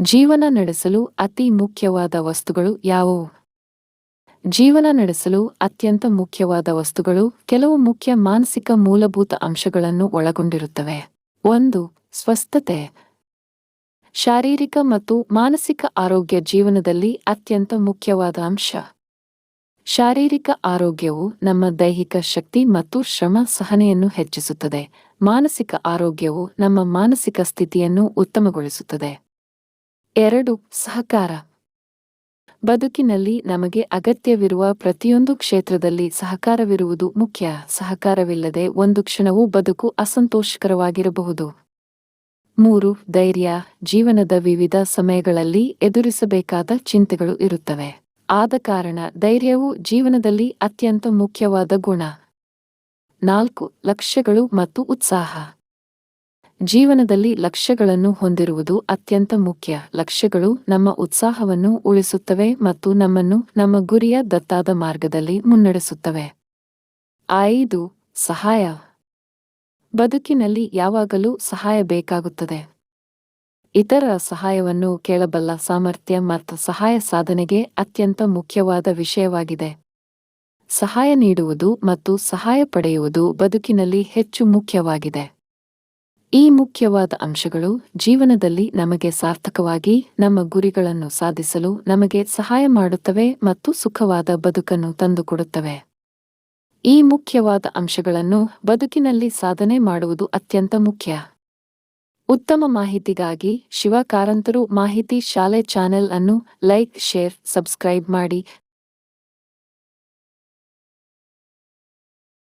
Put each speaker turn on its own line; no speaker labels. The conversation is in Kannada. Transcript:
ಜೀವನ ನಡೆಸಲು ಅತಿ ಮುಖ್ಯವಾದ ವಸ್ತುಗಳು ಯಾವುವು? ಜೀವನ ನಡೆಸಲು ಅತ್ಯಂತ ಮುಖ್ಯವಾದ ವಸ್ತುಗಳು ಕೆಲವು ಮುಖ್ಯ ಮಾನಸಿಕ ಮೂಲಭೂತ ಅಂಶಗಳನ್ನು ಒಳಗೊಂಡಿರುತ್ತವೆ. ಒಂದು, ಸ್ವಸ್ಥತೆ. ಶಾರೀರಿಕ ಮತ್ತು ಮಾನಸಿಕ ಆರೋಗ್ಯ ಜೀವನದಲ್ಲಿ ಅತ್ಯಂತ ಮುಖ್ಯವಾದ ಅಂಶ. ಶಾರೀರಿಕ ಆರೋಗ್ಯವು ನಮ್ಮ ದೈಹಿಕ ಶಕ್ತಿ ಮತ್ತು ಶ್ರಮ ಸಹನೆಯನ್ನು ಹೆಚ್ಚಿಸುತ್ತದೆ. ಮಾನಸಿಕ ಆರೋಗ್ಯವು ನಮ್ಮ ಮಾನಸಿಕ ಸ್ಥಿತಿಯನ್ನು ಉತ್ತಮಗೊಳಿಸುತ್ತದೆ. ಎರಡು ಸಹಕಾರ. ಬದುಕಿನಲ್ಲಿ ನಮಗೆ ಅಗತ್ಯವಿರುವ ಪ್ರತಿಯೊಂದು ಕ್ಷೇತ್ರದಲ್ಲಿ ಸಹಕಾರವಿರುವುದು ಮುಖ್ಯ. ಸಹಕಾರವಿಲ್ಲದೆ ಒಂದು ಕ್ಷಣವೂ ಬದುಕು ಅಸಂತೋಷಕರವಾಗಿರಬಹುದು. ಮೂರು, ಧೈರ್ಯ. ಜೀವನದ ವಿವಿಧ ಸಮಯಗಳಲ್ಲಿ ಎದುರಿಸಬೇಕಾದ ಚಿಂತೆಗಳು ಇರುತ್ತವೆ. ಆದ ಕಾರಣ ಧೈರ್ಯವು ಜೀವನದಲ್ಲಿ ಅತ್ಯಂತ ಮುಖ್ಯವಾದ ಗುಣ. ನಾಲ್ಕು, ಲಕ್ಷ್ಯಗಳು ಮತ್ತು ಉತ್ಸಾಹ. ಜೀವನದಲ್ಲಿ ಲಕ್ಷ್ಯಗಳನ್ನು ಹೊಂದಿರುವುದು ಅತ್ಯಂತ ಮುಖ್ಯ. ಲಕ್ಷ್ಯಗಳು ನಮ್ಮ ಉತ್ಸಾಹವನ್ನು ಉಳಿಸುತ್ತವೆ ಮತ್ತು ನಮ್ಮನ್ನು ನಮ್ಮ ಗುರಿಯ ದತ್ತಾದ ಮಾರ್ಗದಲ್ಲಿ ಮುನ್ನಡೆಸುತ್ತವೆ. ಐದು, ಸಹಾಯ. ಬದುಕಿನಲ್ಲಿ ಯಾವಾಗಲೂ ಸಹಾಯ ಬೇಕಾಗುತ್ತದೆ. ಇತರ ಸಹಾಯವನ್ನು ಕೇಳಬಲ್ಲ ಸಾಮರ್ಥ್ಯ ಮತ್ತು ಸಹಾಯ ಸಾಧನೆಗೆ ಅತ್ಯಂತ ಮುಖ್ಯವಾದ ವಿಷಯವಾಗಿದೆ. ಸಹಾಯ ನೀಡುವುದು ಮತ್ತು ಸಹಾಯ ಪಡೆಯುವುದು ಬದುಕಿನಲ್ಲಿ ಹೆಚ್ಚು ಮುಖ್ಯವಾಗಿದೆ. ಈ ಮುಖ್ಯವಾದ ಅಂಶಗಳು ಜೀವನದಲ್ಲಿ ನಮಗೆ ಸಾರ್ಥಕವಾಗಿ ನಮ್ಮ ಗುರಿಗಳನ್ನು ಸಾಧಿಸಲು ನಮಗೆ ಸಹಾಯ ಮಾಡುತ್ತವೆ ಮತ್ತು ಸುಖವಾದ ಬದುಕನ್ನು ತಂದುಕೊಡುತ್ತವೆ. ಈ ಮುಖ್ಯವಾದ ಅಂಶಗಳನ್ನು ಬದುಕಿನಲ್ಲಿ ಸಾಧನೆ ಮಾಡುವುದು ಅತ್ಯಂತ ಮುಖ್ಯ. ಉತ್ತಮ ಮಾಹಿತಿಗಾಗಿ ಶಿವಕಾರಂತರು ಮಾಹಿತಿ ಶಾಲೆ ಚಾನೆಲ್ ಅನ್ನು ಲೈಕ್, ಶೇರ್, ಸಬ್ಸ್ಕ್ರೈಬ್ ಮಾಡಿ.